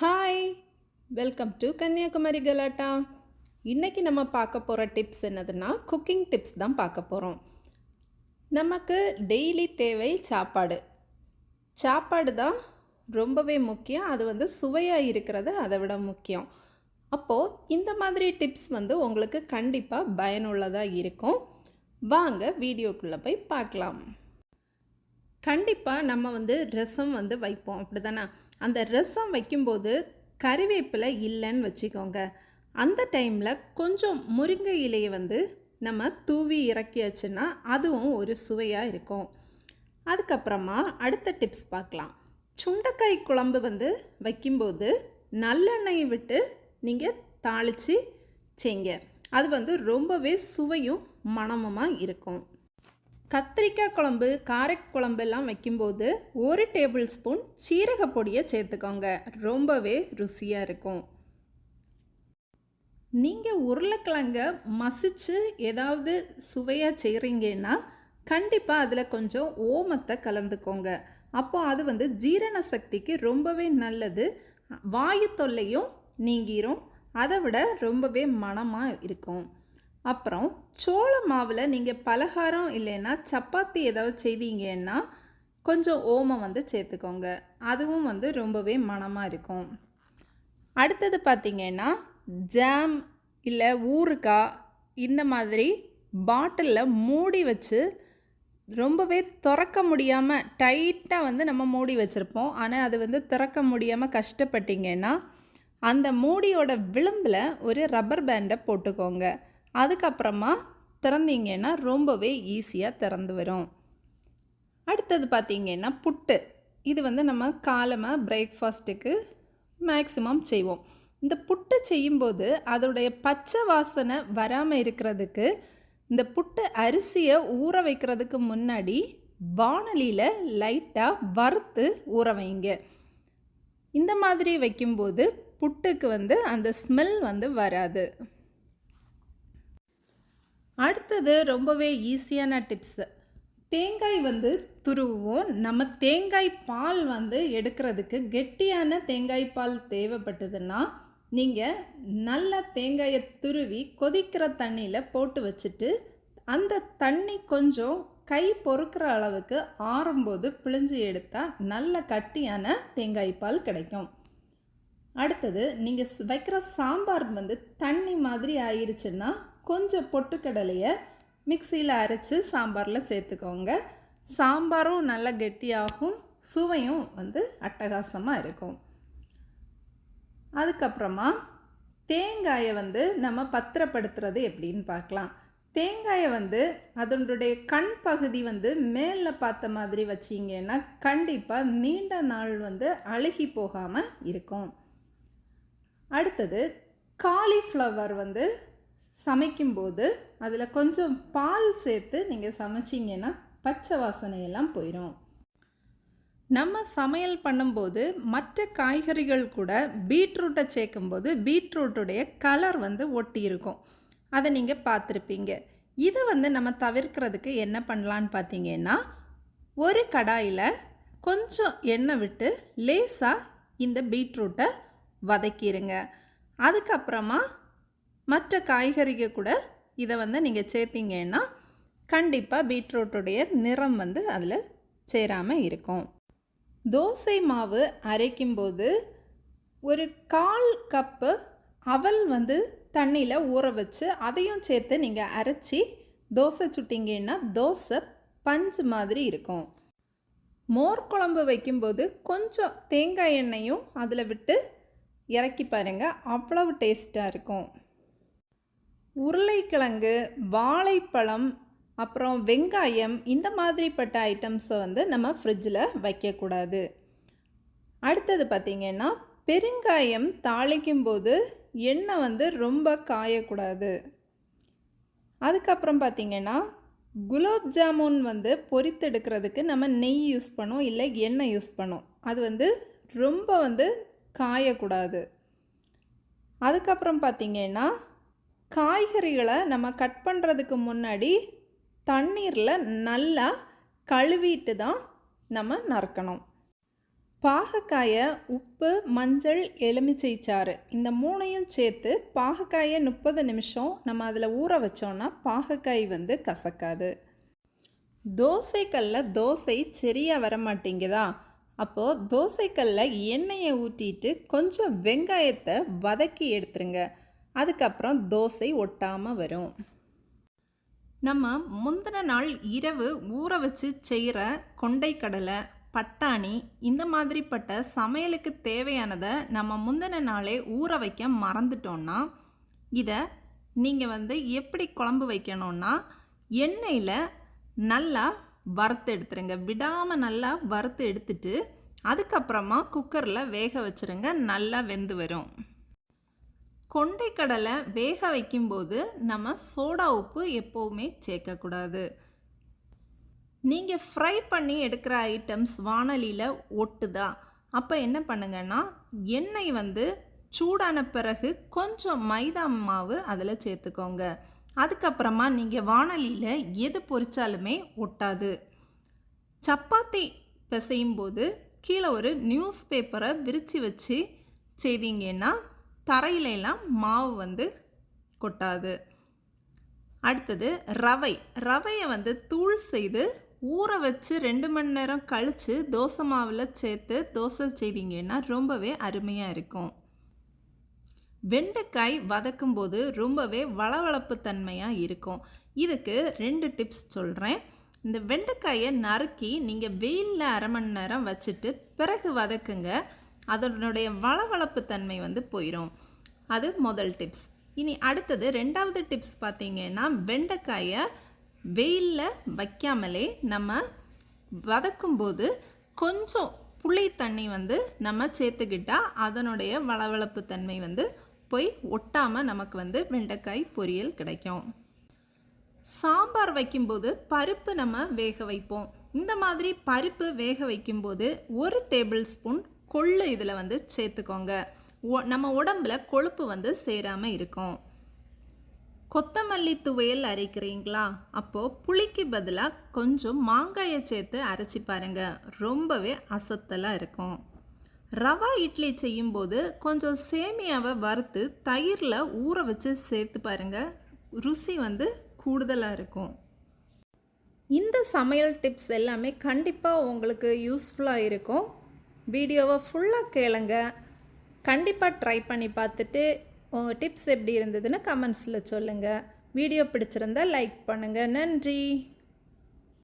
Hi welcome to Kanyakumari கலாட்டா இன்றைக்கி நம்ம பார்க்க போகிற டிப்ஸ் என்னதுன்னா குக்கிங் டிப்ஸ் தான் பார்க்க போகிறோம் நமக்கு டெய்லி தேவை சாப்பாடு. சாப்பாடு தான் ரொம்பவே முக்கியம். அது வந்து சுவையாக இருக்கிறது அதை விட முக்கியம். அப்போது இந்த மாதிரி டிப்ஸ் வந்து உங்களுக்கு கண்டிப்பாக பயனுள்ளதாக இருக்கும். வாங்க வீடியோக்குள்ளே போய் பார்க்கலாம். கண்டிப்பாக நம்ம வந்து ரசம் வந்து வைப்போம். அப்படி தானே அந்த ரசம் வைக்கும்போது கறிவேப்பிலை இல்லைன்னு வச்சுக்கோங்க. அந்த டைமில் கொஞ்சம் முருங்கை இலையை வந்து நம்ம தூவி இறக்கியாச்சுன்னா அதுவும் ஒரு சுவையாக இருக்கும். அதுக்கப்புறமா அடுத்த டிப்ஸ் பார்க்கலாம். சுண்டைக்காய் குழம்பு வந்து வைக்கும்போது நல்லெண்ணெயை விட்டு நீங்கள் தாளித்து செய்ங்க. அது வந்து ரொம்பவே சுவையும் மணமுமாக இருக்கும். கத்திரிக்காய் குழம்பு காரக் குழம்பு எல்லாம் வைக்கும்போது ஒரு டேபிள் ஸ்பூன் சீரக பொடியை சேர்த்துக்கோங்க. ரொம்பவே ருசியாக இருக்கும். நீங்கள் உருளைக்கிழங்க மசிச்சு ஏதாவது சுவையாக செய்கிறீங்கன்னா கண்டிப்பாக அதில் கொஞ்சம் ஓமத்தை கலந்துக்கோங்க. அப்போ அது வந்து ஜீரண சக்திக்கு ரொம்பவே நல்லது. வாயு தொல்லையும் நீங்கிரும். அதை விட ரொம்பவே மனமாக இருக்கும். அப்புறம் சோள மாவில் நீங்கள் பலகாரம் இல்லைன்னா சப்பாத்தி ஏதாவது செய்தீங்கன்னா கொஞ்சம் ஓமம் வந்து சேர்த்துக்கோங்க. அதுவும் வந்து ரொம்பவே மணமாக இருக்கும். அடுத்தது பார்த்திங்கன்னா ஜாம் இல்லை ஊறுகாய் இந்த மாதிரி பாட்டிலில் மூடி வச்சு ரொம்பவே திறக்க முடியாமல் டைட்டாக வந்து நம்ம மூடி வச்சுருப்போம். ஆனால் அது வந்து திறக்க முடியாமல் கஷ்டப்பட்டீங்கன்னா அந்த மூடியோட விளிம்பில் ஒரு ரப்பர் பேண்டை போட்டுக்கோங்க. அதுக்கப்புறமா திறந்தீங்கன்னா ரொம்பவே ஈஸியாக திறந்து வரும். அடுத்தது பார்த்திங்கன்னா புட்டு. இது வந்து நம்ம காலமாக பிரேக்ஃபாஸ்ட்டுக்கு மேக்ஸிமம் செய்வோம். இந்த புட்டு செய்யும்போது அதோடைய பச்சை வாசனை வராமல் இருக்கிறதுக்கு இந்த புட்டு அரிசியை ஊற வைக்கிறதுக்கு முன்னாடி வானலியில் லைட்டாக வறுத்து ஊற வைங்க. இந்த மாதிரி வைக்கும்போது புட்டுக்கு வந்து அந்த ஸ்மெல் வந்து வராது. அடுத்தது ரொம்பவே ஈஸியான டிப்ஸு தேங்காய் வந்து துருவுவோம். நம்ம தேங்காய் பால் வந்து எடுக்கிறதுக்கு கெட்டியான தேங்காய் பால் தேவைப்பட்டதுன்னா நீங்கள் நல்ல தேங்காயை துருவி கொதிக்கிற தண்ணியில் போட்டு வச்சுட்டு அந்த தண்ணி கொஞ்சம் கை பொறுக்கிற அளவுக்கு ஆறும்போது பிழிஞ்சு எடுத்தால் நல்ல கட்டியான தேங்காய் பால் கிடைக்கும். அடுத்தது நீங்கள் வைக்கிற சாம்பார் வந்து தண்ணி மாதிரி ஆயிடுச்சுன்னா கொஞ்சம் பொட்டுக்கடலையை மிக்சியில் அரைச்சி சாம்பாரில் சேர்த்துக்கோங்க. சாம்பாரும் நல்லா கெட்டியாகும் சுவையும் வந்து அட்டகாசமாக இருக்கும். அதுக்கப்புறமா தேங்காயை வந்து நம்ம பத்திரப்படுத்துறது எப்படின்னு பார்க்கலாம். தேங்காயை வந்து அதனுடைய கண் பகுதி வந்து மேலே பார்த்த மாதிரி வச்சிங்கன்னா கண்டிப்பாக நீண்ட நாள் வந்து அழுகி போகாமல் இருக்கும். அடுத்தது காலிஃப்ளவர் வந்து சமைக்கும்போது அதில் கொஞ்சம் பால் சேர்த்து நீங்கள் சமைச்சிங்கன்னா பச்சை வாசனையெல்லாம் போயிடும் நம்ம சமையல் பண்ணும்போது மற்ற காய்கறிகள் கூட பீட்ரூட்டை சேர்க்கும்போது பீட்ரூட்டுடைய கலர் வந்து ஒட்டி இருக்கும். அதை நீங்கள் பார்த்துருப்பீங்க. இதை வந்து நம்ம தவிர்க்கிறதுக்கு என்ன பண்ணலான்னு பார்த்தீங்கன்னா ஒரு கடாயில் கொஞ்சம் எண்ணெய் விட்டு லேசாக இந்த பீட்ரூட்டை வதக்கிடுங்க அதுக்கப்புறமா மற்ற காய்கறிகள் கூட இதை வந்து நீங்கள் சேர்த்திங்கன்னா கண்டிப்பாக பீட்ரூட்டுடைய நிறம் வந்து அதில் சேராமல் இருக்கும். தோசை மாவு அரைக்கும்போது ஒரு கால் கப்பு அவல் வந்து தண்ணியில் ஊற வச்சு அதையும் சேர்த்து நீங்கள் அரைச்சி தோசை சுட்டிங்கன்னா தோசை பஞ்சு மாதிரி இருக்கும். மோர் குழம்பு வைக்கும்போது கொஞ்சம் தேங்காய் எண்ணெயும் அதில் விட்டு இறக்கி பாருங்கள் அவ்வளவு டேஸ்ட்டாக இருக்கும். உருளைக்கிழங்கு வாழைப்பழம் அப்புறம் வெங்காயம் இந்த மாதிரிப்பட்ட ஐட்டம்ஸை வந்து நம்ம ஃப்ரிட்ஜில் வைக்கக்கூடாது. அடுத்தது பார்த்திங்கன்னா பெருங்காயம் தாளிக்கும் போது எண்ணெய் வந்து ரொம்ப காயக்கூடாது. அதுக்கப்புறம் பார்த்திங்கன்னா குலோப் ஜாமுன் வந்து பொரித்தெடுக்கிறதுக்கு நம்ம நெய் யூஸ் பண்ணோம் இல்லை எண்ணெய் யூஸ் பண்ணோம் அது வந்து ரொம்ப வந்து காயக்கூடாது. அதுக்கப்புறம் பார்த்திங்கன்னா காய்கறிகளை நம்ம கட் பண்ணுறதுக்கு முன்னாடி தண்ணீரில் நல்லா கழுவிட்டு தான் நம்ம நறுக்கணும். பாகக்காயை உப்பு மஞ்சள் எலுமிச்சை சாறு இந்த மூணையும் சேர்த்து பாகக்காயை முப்பது நிமிஷம் நம்ம அதில் ஊற வச்சோன்னா பாகக்காய் வந்து கசக்காது. தோசைக்கல்லில் தோசை சரியாக வர மாட்டேங்குதா அப்போது தோசைக்கல்லில் எண்ணெயை ஊற்றிட்டு கொஞ்சம் வெங்காயத்தை வதக்கி எடுத்துருங்க. அதுக்கப்புறம் தோசை ஒட்டாமல் வரும். நம்ம முந்தின நாள் இரவு ஊற வச்சு செய்கிற கொண்டை கடலை பட்டாணி இந்த மாதிரிப்பட்ட சமையலுக்கு தேவையானதை நம்ம முந்தின நாளே ஊற வைக்க மறந்துட்டோன்னா இதை நீங்கள் வந்து எப்படி குழம்பு வைக்கணும்னா எண்ணெயில் நல்லா வறுத்து எடுத்துருங்க. விடாமல் நல்லா வறுத்து எடுத்துட்டு அதுக்கப்புறமா குக்கரில் வேக வச்சுருங்க. நல்லா வெந்து வரும். கொண்டைக்கடலை வேக வைக்கும்போது நம்ம சோடா உப்பு எப்போவுமே சேர்க்கக்கூடாது. நீங்கள் ஃப்ரை பண்ணி எடுக்கிற ஐட்டம்ஸ் வானலியில் ஒட்டுதா? அப்போ என்ன பண்ணுங்கன்னா எண்ணெய் வந்து சூடான பிறகு கொஞ்சம் மைதா மாவு அதில் சேர்த்துக்கோங்க. அதுக்கப்புறமா நீங்கள் வானலியில் எது பொறிச்சாலுமே ஒட்டாது. சப்பாத்தி பிசையும் போது கீழே ஒரு நியூஸ் பேப்பரை விரித்து வச்சு செய்தீங்கன்னா தரையிலெல்லாம் மாவு வந்து கொட்டாது. அடுத்தது ரவை. ரவையை வந்து தூள் செய்து ஊற வச்சு ரெண்டு மணி நேரம் கழித்து தோசை மாவில் சேர்த்து தோசை செய்தீங்கன்னா ரொம்பவே அருமையாக இருக்கும். வெண்டைக்காய் வதக்கும் போது ரொம்பவே வளவளப்பு தன்மையாக இருக்கும். இதுக்கு ரெண்டு டிப்ஸ் சொல்கிறேன் இந்த வெண்டைக்காயை நறுக்கி நீங்கள் வெயிலில் அரை மணி நேரம் வச்சுட்டு பிறகு வதக்குங்க. அதனுடைய வளவளப்பு தன்மை வந்து போயிடும் அது முதல் டிப்ஸ் இனி அடுத்தது ரெண்டாவது டிப்ஸ் பார்த்தீங்கன்னா வெண்டைக்காயை வெயிலில் வைக்காமலே நம்ம வதக்கும்போது கொஞ்சம் புளி தண்ணி வந்து நம்ம சேர்த்துக்கிட்டால் அதனுடைய வளவளப்பு தன்மை வந்து போய் ஒட்டாமல் நமக்கு வந்து வெண்டைக்காய் பொரியல் கிடைக்கும். சாம்பார் வைக்கும்போது பருப்பு நம்ம வேக வைப்போம். இந்த மாதிரி பருப்பு வேக வைக்கும்போது ஒரு டேபிள் ஸ்பூன் கொள்ளு இதில் வந்து சேர்த்துக்கோங்க. ஒ- நம்ம உடம்புல கொழுப்பு வந்து சேராமல் இருக்கும். கொத்தமல்லி துவையல் அரைக்கிறீங்களா? அப்போது புளிக்கு பதிலாக கொஞ்சம் மாங்காயை சேர்த்து அரைச்சி பாருங்க. ரொம்பவே அசத்தலாக இருக்கும். ரவா இட்லி செய்யும்போது கொஞ்சம் சேமியாவை வறுத்து தயிரில் ஊற வச்சு சேர்த்து பாருங்கள் ருசி வந்து கூடுதலாக இருக்கும். இந்த சமையல் டிப்ஸ் எல்லாமே கண்டிப்பாக உங்களுக்கு யூஸ்ஃபுல்லாக இருக்கும். வீடியோவை ஃபுல்லாக கேளுங்க. கண்டிப்பாக ட்ரை பண்ணி பார்த்துட்டு உங்கள் டிப்ஸ் எப்படி இருந்ததுன்னு கமெண்ட்ஸில் சொல்லுங்கள் வீடியோ பிடிச்சிருந்தா லைக் பண்ணுங்கள் நன்றி.